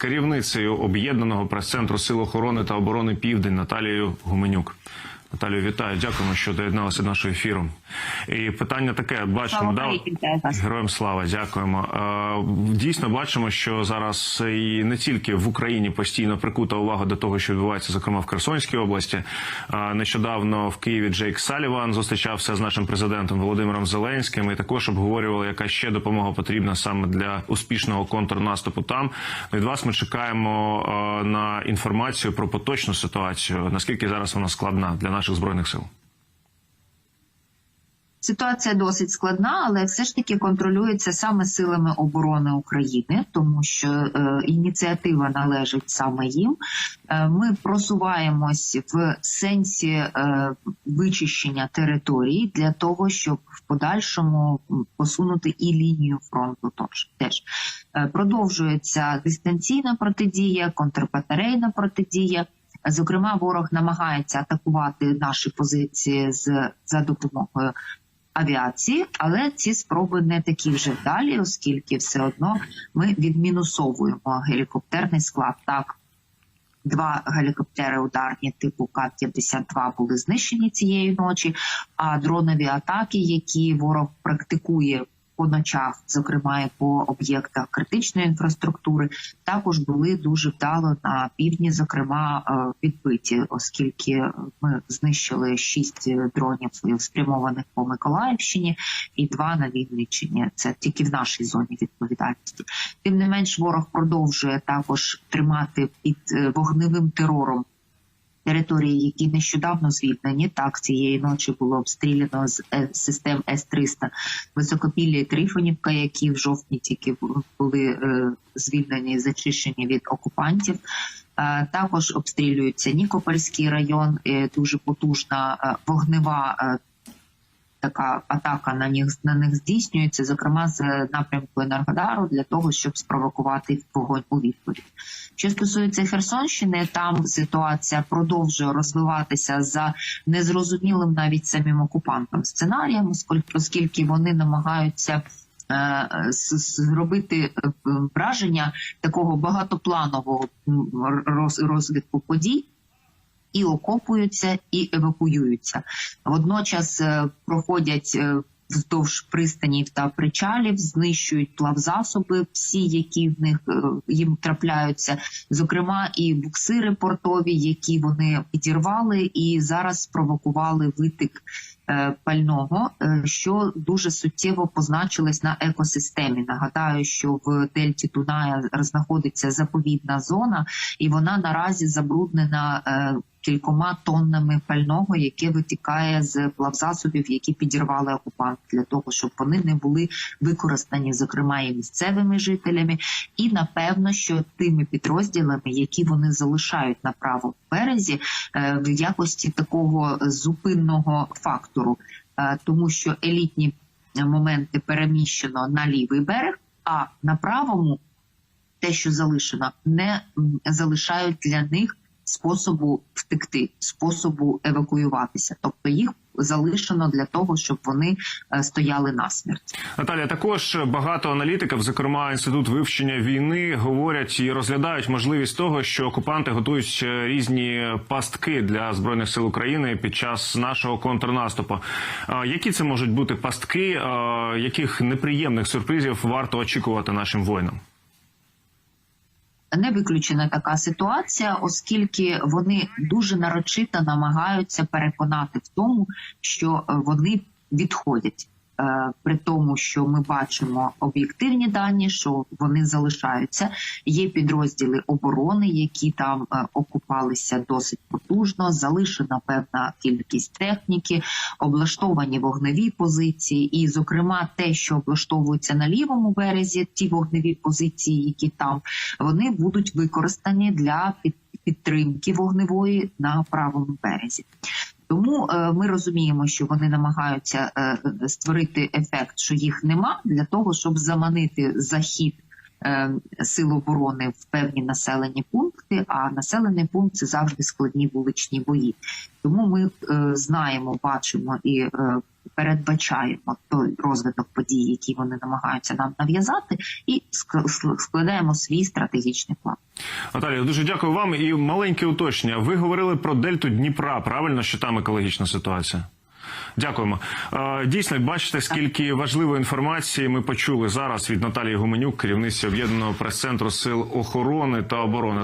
керівницею об'єднаного прес-центру Сил охорони та оборони Південь Наталією Гуменюк. Наталію, вітаю. Дякуємо, що доєдналися до нашого ефіру. І питання таке: бачимо, Слава да, героям слава, дякуємо. Е, Дійсно, бачимо, що зараз і не тільки в Україні постійно прикута увага до того, що відбувається, зокрема в Херсонській області. Е, Нещодавно в Києві Джейк Саліван зустрічався з нашим президентом Володимиром Зеленським і також обговорювали, яка ще допомога потрібна саме для успішного контрнаступу. Там від вас ми чекаємо е, на інформацію про поточну ситуацію. Наскільки зараз вона складна для наших збройних сил? Ситуація досить складна, але все ж таки контролюється саме силами оборони України, тому що е, ініціатива належить саме їм. Е, ми просуваємось в сенсі е, вичищення територій для того, щоб в подальшому посунути і лінію фронту. Тож теж Е, продовжується дистанційна протидія, контрбатарейна протидія. Зокрема, ворог намагається атакувати наші позиції з за допомогою авіації, але ці спроби не такі вже вдалі, оскільки все одно ми відмінусовуємо гелікоптерний склад. Так, два гелікоптери ударні типу К-52 були знищені цієї ночі. А дронові атаки, які ворог практикує по ночах, зокрема і по об'єктах критичної інфраструктури, також були дуже вдало на півдні, зокрема е, відбиті, оскільки ми знищили шість дронів спрямованих по Миколаївщині і два на Вінниччині. Це тільки в нашій зоні відповідальності. Тим не менш, ворог продовжує також тримати під е, вогневим терором. Території, які нещодавно звільнені, так цієї ночі було обстріляно з е, систем С-300 Високопілля і Трифонівка, які в жовтні тільки були е, звільнені і зачищені від окупантів. Е, також обстрілюється Нікопольський район, дуже потужна вогнева така атака на них на них здійснюється, зокрема з напрямку Енергодару, для того, щоб спровокувати вогонь у відповідь. Що стосується Херсонщини, там ситуація продовжує розвиватися за незрозумілим навіть самим окупантам сценарієм, оскільки- вони намагаються. е, Зробити е, враження такого багатопланового розвитку подій, і окопуються, і евакуюються. Водночас е, проходять е, вздовж пристанів та причалів, знищують плавзасоби, всі, які в них е, їм трапляються, зокрема і буксири портові, які вони підірвали, і зараз спровокували витик. Пального, що дуже суттєво позначилось на екосистемі. Нагадаю, що в Дельті Дуная знаходиться заповідна зона, і вона наразі забруднена кількома тоннами пального, яке витікає з плавзасобів, які підірвали окупанти, для того, щоб вони не були використані, зокрема і місцевими жителями, і напевно, що тими підрозділами, які вони залишають на правому березі, е, в якості такого зупинного фактору, Е, тому що елітні моменти переміщено на лівий берег, а на правому те, що залишено, не залишають для них способу втекти, способу евакуюватися. Тобто їх залишено для того, щоб вони е, стояли насмерть. Наталія, також багато аналітиків, зокрема інститут вивчення війни, говорять і розглядають можливість того, що окупанти готують е, різні пастки для збройних сил України під час нашого контрнаступу. Які це можуть бути пастки? Яких неприємних сюрпризів варто очікувати нашим воїнам? Не виключена така ситуація, оскільки вони дуже нарочито намагаються переконати в тому, що е, вони відходять. Е, При тому, що ми бачимо об'єктивні дані, що вони залишаються. Є підрозділи оборони, які там е, окупалися досить потужно. Залишена певна кількість техніки, облаштовані вогневі позиції, і, зокрема, те, що облаштовується на лівому березі, ті вогневі позиції, які там вони будуть використані для підтримки вогневої на правому березі. Тому е, ми розуміємо, що вони намагаються е, створити ефект, що їх нема, для того, щоб заманити захід е, сил оборони в певні населені пункти. А населений пункт це завжди складні вуличні бої. Тому ми е, знаємо, бачимо і е, передбачаємо той розвиток подій, які вони намагаються нам нав'язати, і ск- ск- складаємо свій стратегічний план. Наталія, дуже дякую вам. І маленьке уточнення. Ви говорили про дельту Дніпра. Правильно, що там екологічна ситуація? Дякуємо. Дійсно, бачите, скільки важливої інформації ми почули зараз від Наталії Гуменюк, керівниці об'єднаного прес-центру сил охорони та оборони.